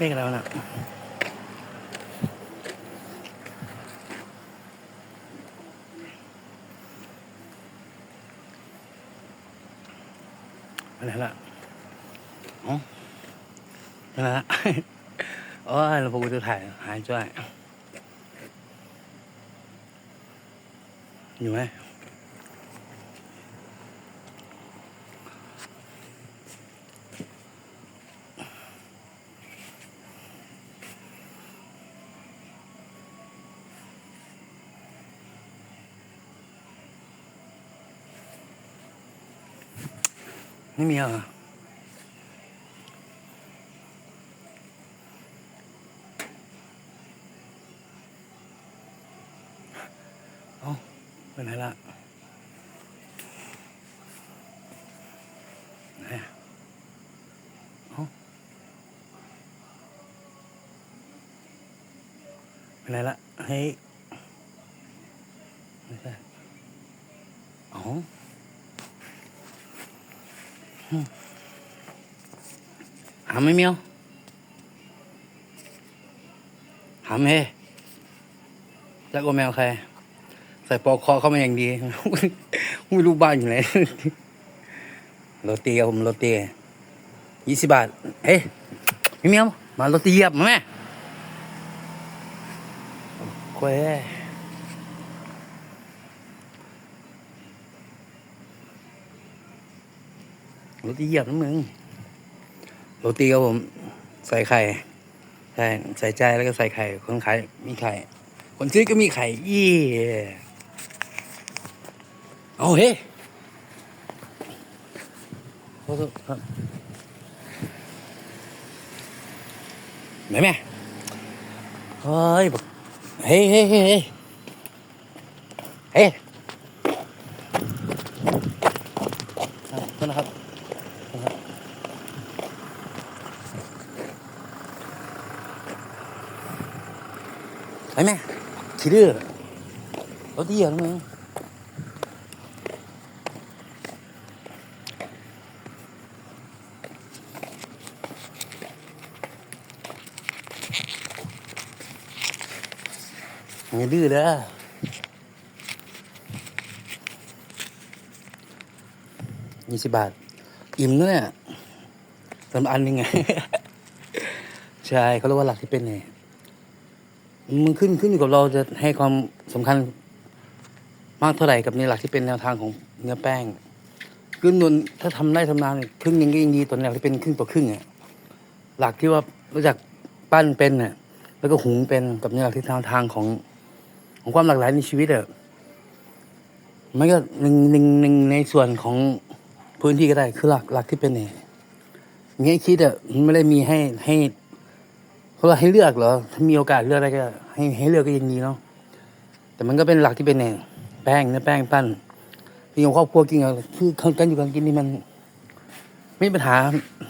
เมฆอะไรวะน่ะอะไรล่ะอ๋ออะไรละโอ้ยเราพวกกูจะถ่ายหายจ้วยอยู่ไหม ไม่มีเหรอเอ้าเป็นไรละไหนอะเอ้าเป็นไรละเฮ้ยไม่ใช่เอ๋อ หาไม่เมียวหาไม่จักโอแมวใคร ใส่ปอกคอเข้ามาอย่างดีไม่รู้บ้านอยู่ไหนโรตีครับผมโรตียี่สิบบาท เฮ้ยไม่เมียวมาโรตีเยียบมาแม่โอ้ย โรตีเหยียบนะมึงโรตีครับผม ใส่ไข่ใช่ใส่ใจแล้วก็ใส่ไข่ คนขายมีไข่ คนซื้อก็มีไข่ยี่เอาเฮ้ขอโทษครับแม่แม่เฮ้ยเฮ้ยเฮ้ยเฮ้ยเฮ้ยเฮ้ยอะโทษนะครับ ไอ้แม่ขี้ดื้อรถดีอย่างมึงอย่าดื้อเด้อยี่สิบบาท อิ่มนะเนี่ยสำอันยังไง ใช่เขาเรียกว่าหลักที่เป็นไง มันขึ้นขึ้นอยู่กับเราจะให้ความสำคัญมากเท่าไหร่กับในหลักที่เป็นแนวทางของเนื้อแป้งขึ้นนวลถ้าทำได้ทำนานครึ่งหนึงก็ยังดีตัวแนวที่เป็นครึ่งต่อครึ่งอะหลักที่ว่ารู้จักปั้นเป็นอะแล้วก็หุงเป็นกับในหลักที่แนวทางของของความหลากหลายในชีวิตอะมันก็หนึ่งหนึ่งหนึ่งในส่วนของพื้นที่ก็ได้คือหลักหลักที่เป็นเนี่ยอย่างเงี้ยคิดอะมันไม่ได้มีให้ให้ เราให้เลือกเหรอถ้ามีโอกาสเลือกได้ก็ให้ให้เลือกก็ยังดีเนาะแต่มันก็เป็นหลักที่เป็นเนี่ยแป้งเนื้อแป้งปั้นกินกับครอบครัวกินกับคือกันอยู่กันกินนี่มัน ไม่มีปัญหา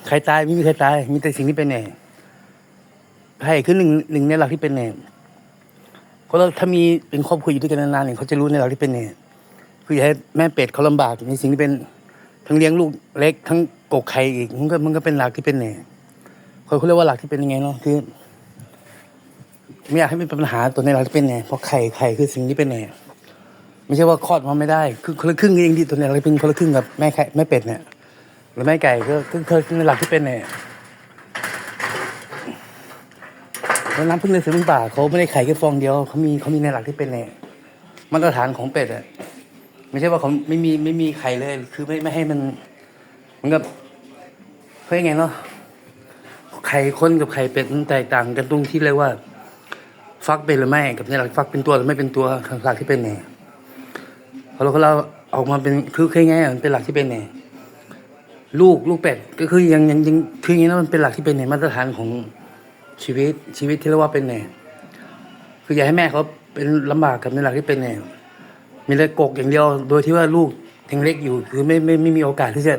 ใครตายไม่มีใครตาย มีแต่สิ่งที่เป็นเนี่ยใช่คือหนึ่งหนึ่งในหลักที่เป็นเนี่ยก็แล้วถ้ามีเป็นครอบครัวอยู่ด้วยกันนานๆเนี่ยเขาจะรู้ในหลักที่เป็นเนี่ยคืออย่าให้แม่เป็ดเขาลำบากในสิ่งที่เป็นทั้งเลี้ยงลูกเล็กทั้งกกไข่อีกมันก็มันก็เป็นหลักที่เป็นเนี่ย เขาเรียกว่าหลักที่เป็นยังไงเนาะคือไม่อยากให้มีปัญหาตัวในหลักที่เป็นไงเพราะไข่ไข่คือสิ่งที่เป็นไงไม่ใช่ว่าคลอดมาไม่ได้คือคนละครึ่งก็ยังดีตัวในหลักที่เป็นคนละครึ่งกับแม่ไข่แม่เป็ดเนี่ยหรือแม่ไก่ก็คือในหลักที่เป็นไงแล้วน้ำพึ่งในสือพึ่งป่าเขาไม่ได้ไข่แค่ฟองเดียวเขามีเขามีในหลักที่เป็นไงมาตรฐานของเป็ดอะไม่ใช่ว่าเขาไม่มีไม่มีไข่เลย คือไม่ไม่ให้มันมันก็เพื่อไงเนาะ ไข่คนกับไข่เป็ดมันแตกต่างกันตรงที่เรียกว่า ฟักเป็นหรือไม่กับในหลักฟักเป็นตัวหรือไม่เป็นตัวหลักที่เป็นเนี่ยพอเราเราออกมาเป็นคือคือไงมันเป็นหลักที่เป็นเนี่ยลูกลูกเป็ดก็คือยังยังยังคืออย่างนี้นะมันเป็นหลักที่เป็นเนี่ยมาตรฐานของชีวิตชีวิตที่เรียกว่าเป็นเนี่ยคืออย่าให้แม่เขาเป็นลำบากกับในหลักที่เป็นเนี่ยมีแต่กกอย่างเดียว โดยที่ว่าลูกยังเล็กอยู่คือไม่ไม่ไม่มีโอกาสที่จะ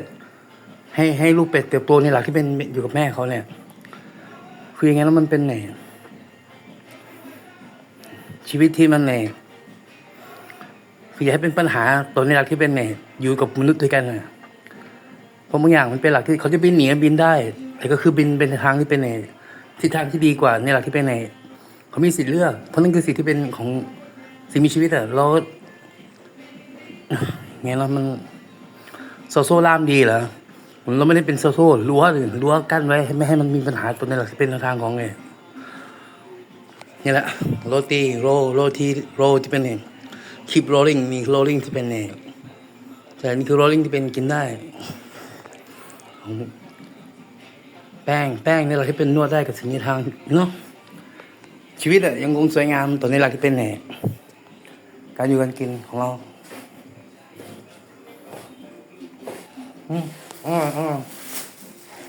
ให้ให้ลูกเป็ดเติบโตในหลักที่เป็นอยู่กับแม่เขาเนี่ย คืออย่างงั้นแล้วมันเป็นไงชีวิตที่มันไงคืออย่าให้เป็นปัญหาตัวในหลักที่เป็นไงอยู่กับมนุษย์ด้วยกันนะเพราะบางอย่างมันเป็นหลักที่เขาจะบินหนีบินได้ แต่ก็คือบินเป็นทางที่เป็นไงทิศทางที่ดีกว่าในหลักที่เป็นในเขามีสิทธิ์เลือก เพราะนั่นคือสิทธิที่เป็นของสิ่งมีชีวิตอะเราไงเรามันโซโซล่ามดีเหรอ เราไม่ได้เป็นโซโซรั้วหรือรั้วกั้นไว้ไม่ให้มันมีปัญหาตัวในหลักเป็นทางของไงนี่แหละโรตีโรโรทีโรที่เป็นเอง keep rolling มี rolling ที่เป็นเองแต่นี่คือ rolling ที่เป็นกินได้ แป้งแป้งนี่เราที่เป็นนวดได้กับสิ่งในทางเนาะชีวิตอะยังคงสวยงามตัวนี้เราที่เป็นแหนการอยู่การกินของเรา อืม 嗯嗯。